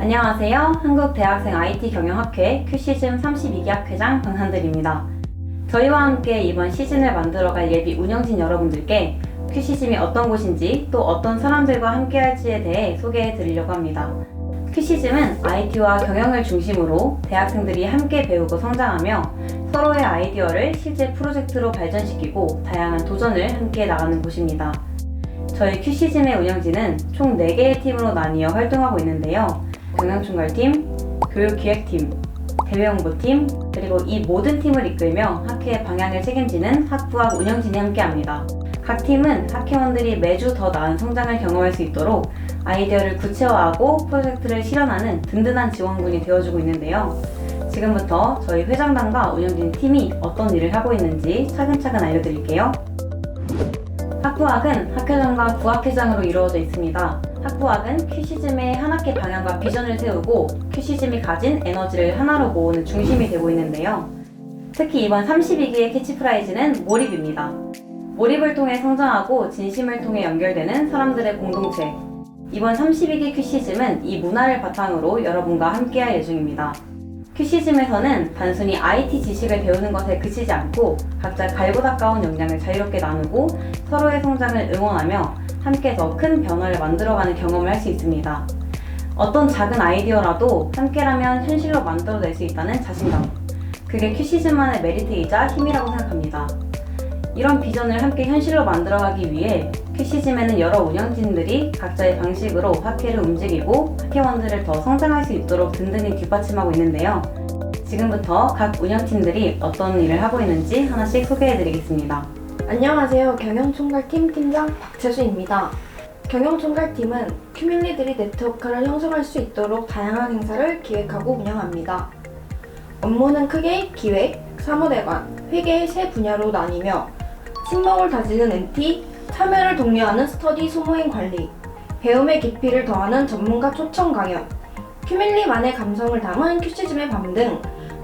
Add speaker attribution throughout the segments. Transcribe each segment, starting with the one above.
Speaker 1: 안녕하세요. 한국대학생 IT 경영학회 큐시즌 32기 학회장 강한들입니다. 저희와 함께 이번 시즌을 만들어갈 예비 운영진 여러분들께 큐시즘이 어떤 곳인지 또 어떤 사람들과 함께할지에 대해 소개해 드리려고 합니다. 큐시즘은 IT와 경영을 중심으로 대학생들이 함께 배우고 성장하며 서로의 아이디어를 실제 프로젝트로 발전시키고 다양한 도전을 함께 나가는 곳입니다. 저희 큐시즘의 운영진은 총 4개의 팀으로 나뉘어 활동하고 있는데요. 경영총괄팀, 교육기획팀, 대외홍보팀, 그리고 이 모든 팀을 이끌며 학회의 방향을 책임지는 학부학 운영진이 함께합니다. 각 팀은 학회원들이 매주 더 나은 성장을 경험할 수 있도록 아이디어를 구체화하고 프로젝트를 실현하는 든든한 지원군이 되어주고 있는데요. 지금부터 저희 회장단과 운영진 팀이 어떤 일을 하고 있는지 차근차근 알려드릴게요. 학부학은 학회장과 부학회장으로 이루어져 있습니다. 학부학은 큐시즘의 한 학기 방향과 비전을 세우고 큐시즘이 가진 에너지를 하나로 모으는 중심이 되고 있는데요. 특히 이번 32기의 캐치프라이즈는 몰입입니다. 몰입을 통해 성장하고 진심을 통해 연결되는 사람들의 공동체. 이번 32기 큐시즘은 이 문화를 바탕으로 여러분과 함께할 예정입니다. 큐시즘에서는 단순히 IT 지식을 배우는 것에 그치지 않고 각자 갈고 닦아온 역량을 자유롭게 나누고 서로의 성장을 응원하며 함께 더 큰 변화를 만들어가는 경험을 할 수 있습니다. 어떤 작은 아이디어라도 함께라면 현실로 만들어낼 수 있다는 자신감. 그게 큐시즘만의 메리트이자 힘이라고 생각합니다. 이런 비전을 함께 현실로 만들어가기 위해 큐시즘에는 여러 운영진들이 각자의 방식으로 학회를 움직이고 학회원들을 더 성장할 수 있도록 든든히 뒷받침하고 있는데요. 지금부터 각 운영팀들이 어떤 일을 하고 있는지 하나씩 소개해드리겠습니다.
Speaker 2: 안녕하세요. 경영총괄팀 팀장 박채수입니다. 경영총괄팀은 큐밀리들이 네트워크를 형성할 수 있도록 다양한 행사를 기획하고 운영합니다. 업무는 크게 기획, 사무대관, 회계 세 분야로 나뉘며 친목을 다지는 NT, 참여를 독려하는 스터디 소모임 관리, 배움의 깊이를 더하는 전문가 초청 강연, 큐밀리만의 감성을 담은 큐시즘의 밤 등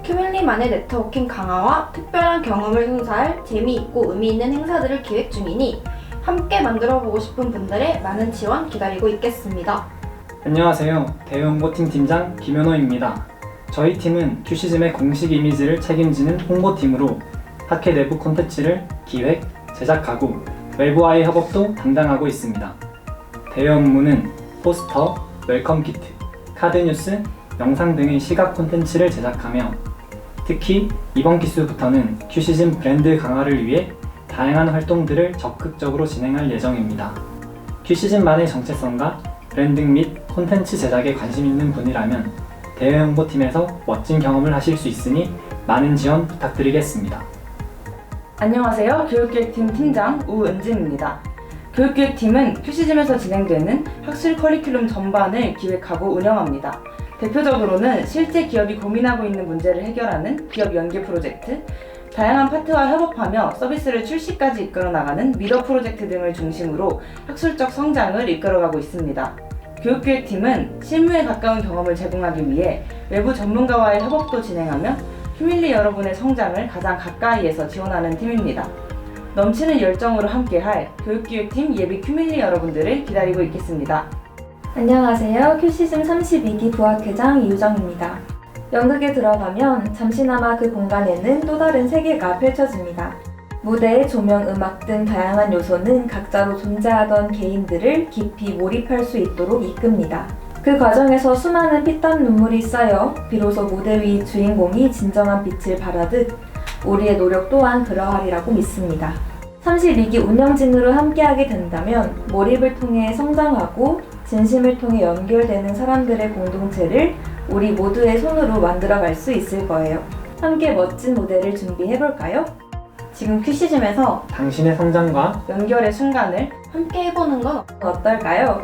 Speaker 2: 큐밀리만의 네트워킹 강화와 특별한 경험을 선사할 재미있고 의미 있는 행사들을 기획 중이니 함께 만들어 보고 싶은 분들의 많은 지원 기다리고 있겠습니다.
Speaker 3: 안녕하세요. 대형홍보팀 팀장 김현호입니다. 저희 팀은 큐시즘의 공식 이미지를 책임지는 홍보팀으로 학회 내부 콘텐츠를 기획, 제작하고 외부와의 협업도 담당하고 있습니다. 대여 업무는 포스터, 웰컴 키트, 카드 뉴스, 영상 등의 시각 콘텐츠를 제작하며 특히 이번 기수부터는 큐시즘 브랜드 강화를 위해 다양한 활동들을 적극적으로 진행할 예정입니다. 큐시즘만의 정체성과 브랜딩 및 콘텐츠 제작에 관심 있는 분이라면 대외 홍보팀에서 멋진 경험을 하실 수 있으니 많은 지원 부탁드리겠습니다.
Speaker 4: 안녕하세요. 교육기획팀 팀장 우은진입니다. 교육기획팀은 큐시즘에서 진행되는 학술 커리큘럼 전반을 기획하고 운영합니다. 대표적으로는 실제 기업이 고민하고 있는 문제를 해결하는 기업 연계 프로젝트, 다양한 파트와 협업하며 서비스를 출시까지 이끌어 나가는 미러 프로젝트 등을 중심으로 학술적 성장을 이끌어가고 있습니다. 교육기획팀은 실무에 가까운 경험을 제공하기 위해 외부 전문가와의 협업도 진행하며 휴밀리 여러분의 성장을 가장 가까이에서 지원하는 팀입니다. 넘치는 열정으로 함께할 교육기획팀 예비 큐밀리 여러분들을 기다리고 있겠습니다.
Speaker 5: 안녕하세요. 큐시즘 32기 부학회장 이유정입니다. 연극에 들어가면 잠시나마 그 공간에는 또 다른 세계가 펼쳐집니다. 무대, 조명, 음악 등 다양한 요소는 각자로 존재하던 개인들을 깊이 몰입할 수 있도록 이끕니다. 그 과정에서 수많은 피땀 눈물이 쌓여 비로소 무대 위 주인공이 진정한 빛을 발하듯 우리의 노력 또한 그러하리라고 믿습니다. 32기 운영진으로 함께하게 된다면 몰입을 통해 성장하고 진심을 통해 연결되는 사람들의 공동체를 우리 모두의 손으로 만들어갈 수 있을 거예요. 함께 멋진 무대를 준비해볼까요?
Speaker 1: 지금 큐시즘에서
Speaker 3: 당신의 성장과
Speaker 4: 연결의 순간을
Speaker 2: 함께 해보는 건
Speaker 5: 어떨까요?